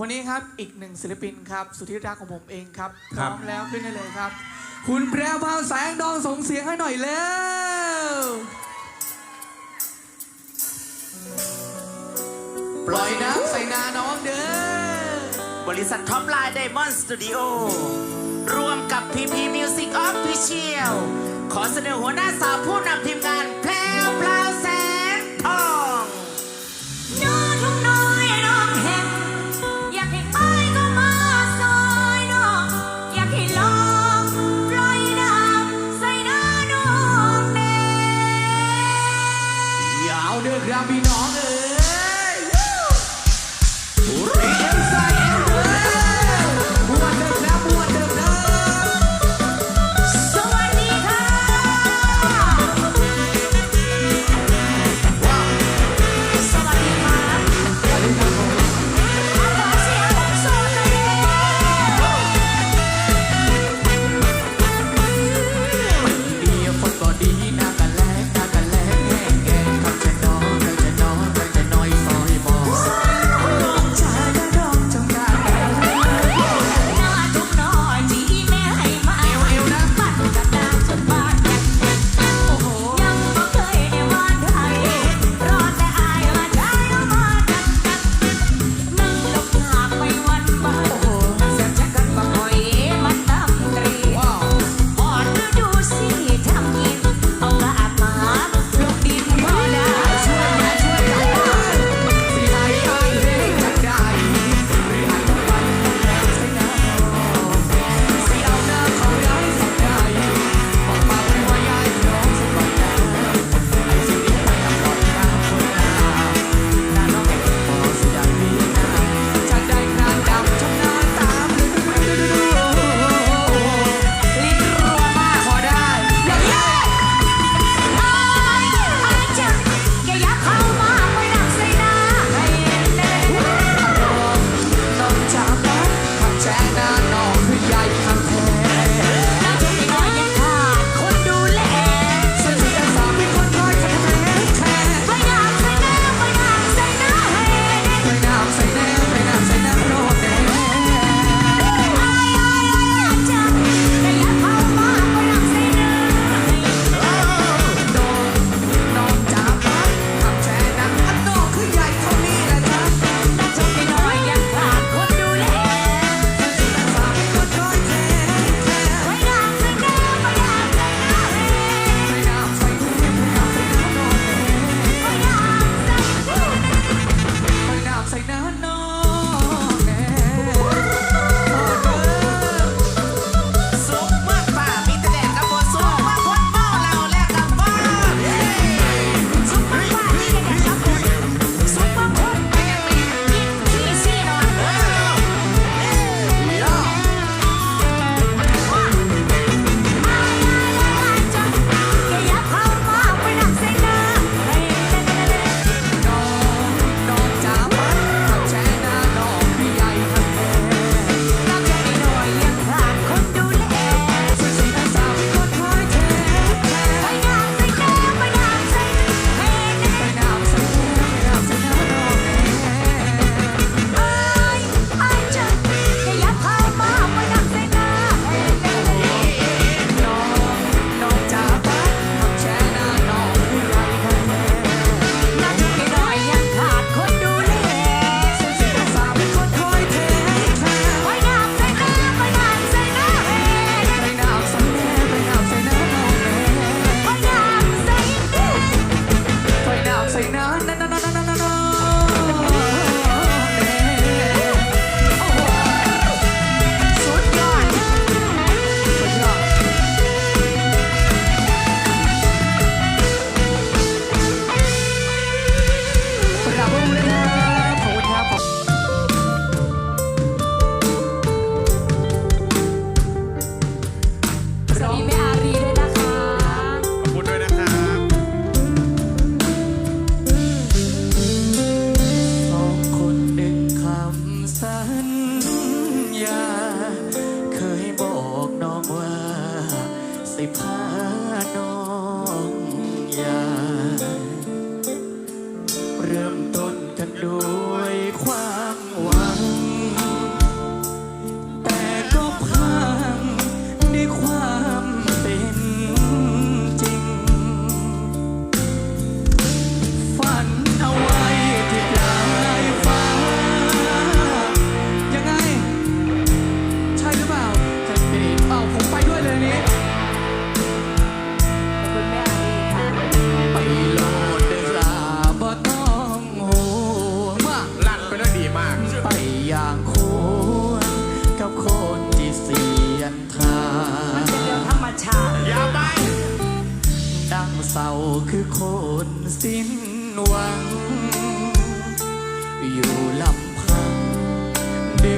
วันนี้ครับอีกหนึ่งศิลปินครับ สุดที่รักของผมเองครับพร้อมแล้วขึ้นได้เลยครับ คุณแพรวพาวแสงดองส่งเสียงให้หน่อยแล้วปล่อยน้ำใส่นาน้องเด้อบริษัทท็อปไลน์ไดมอนด์สตูดิโอร่วมกับพีพีมิวสิกออฟฟิเชียลขอเสนอหัวหน้าสาวผู้นำทีมงาน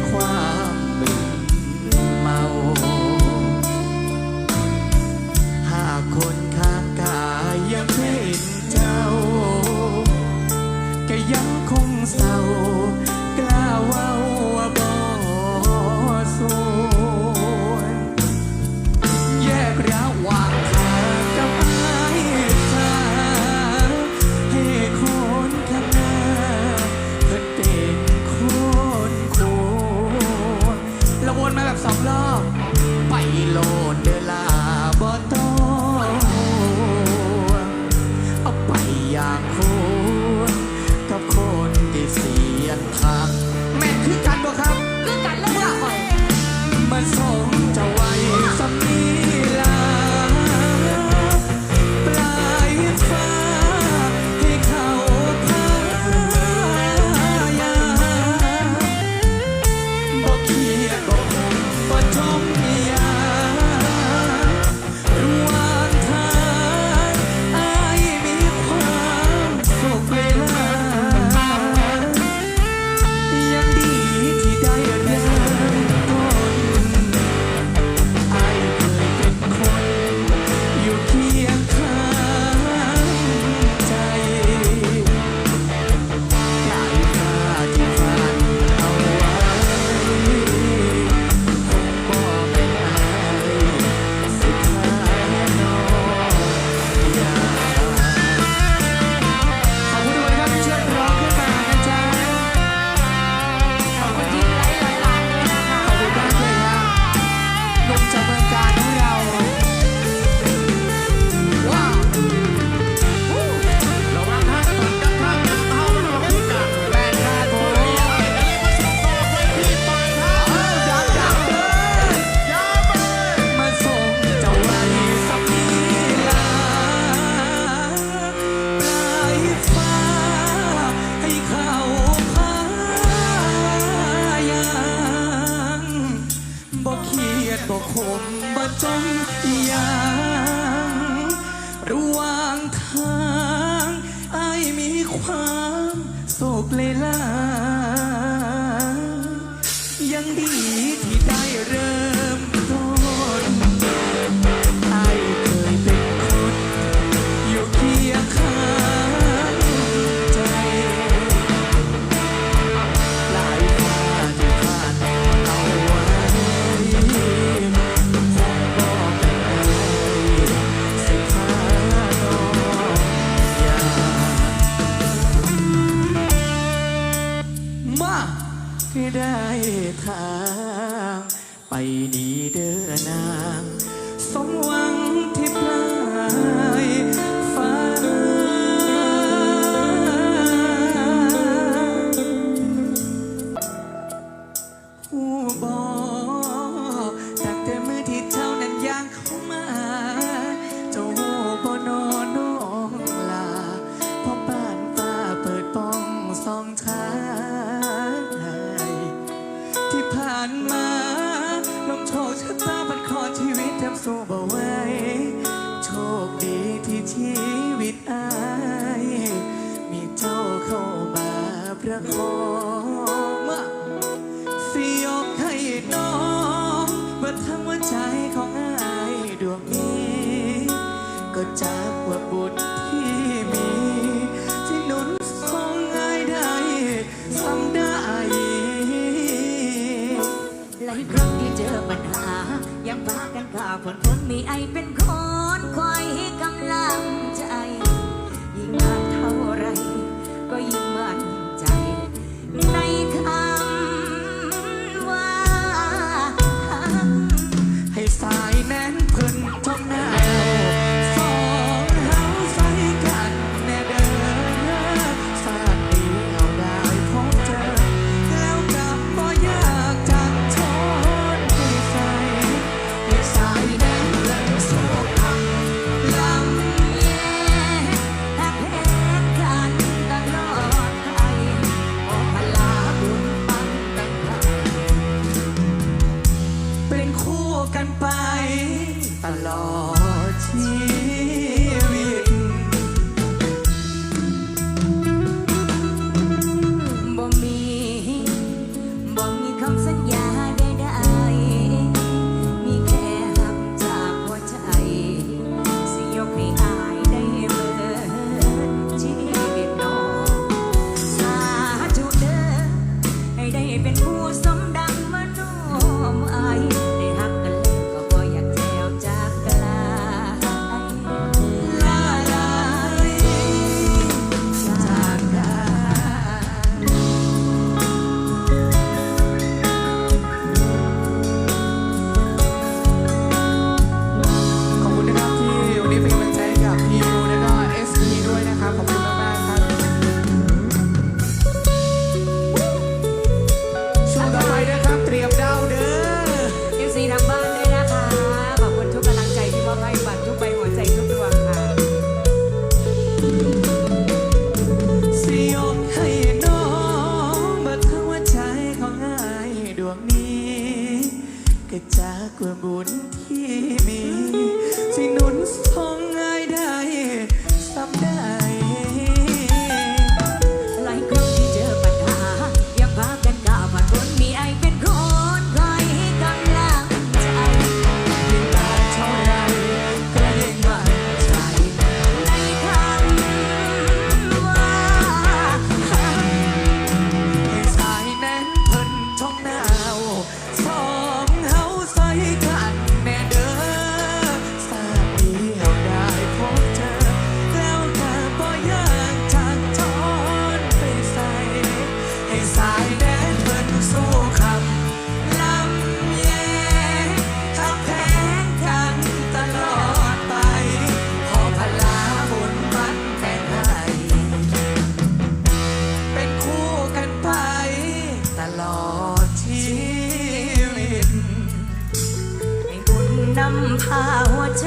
花。 บเลยล่ะยังดีที่ได้เริ่ ประคองสิยกให้น้องมาทั้งหัวใจของอายดวงนี้ ก็จากว่าบุญที่มี ที่หนุนส่งอายได้ซ้ำได้หลายครั้งที่เจอปัญหายังพากันกล่าวผลผลมีไอเป็นคน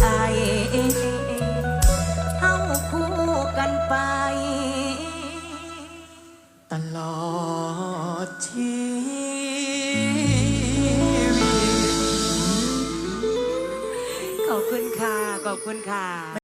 ไอเอาคู่กันไป ตลอดชีวิตขอบคุณค่ะ ขอบคุณค่ะ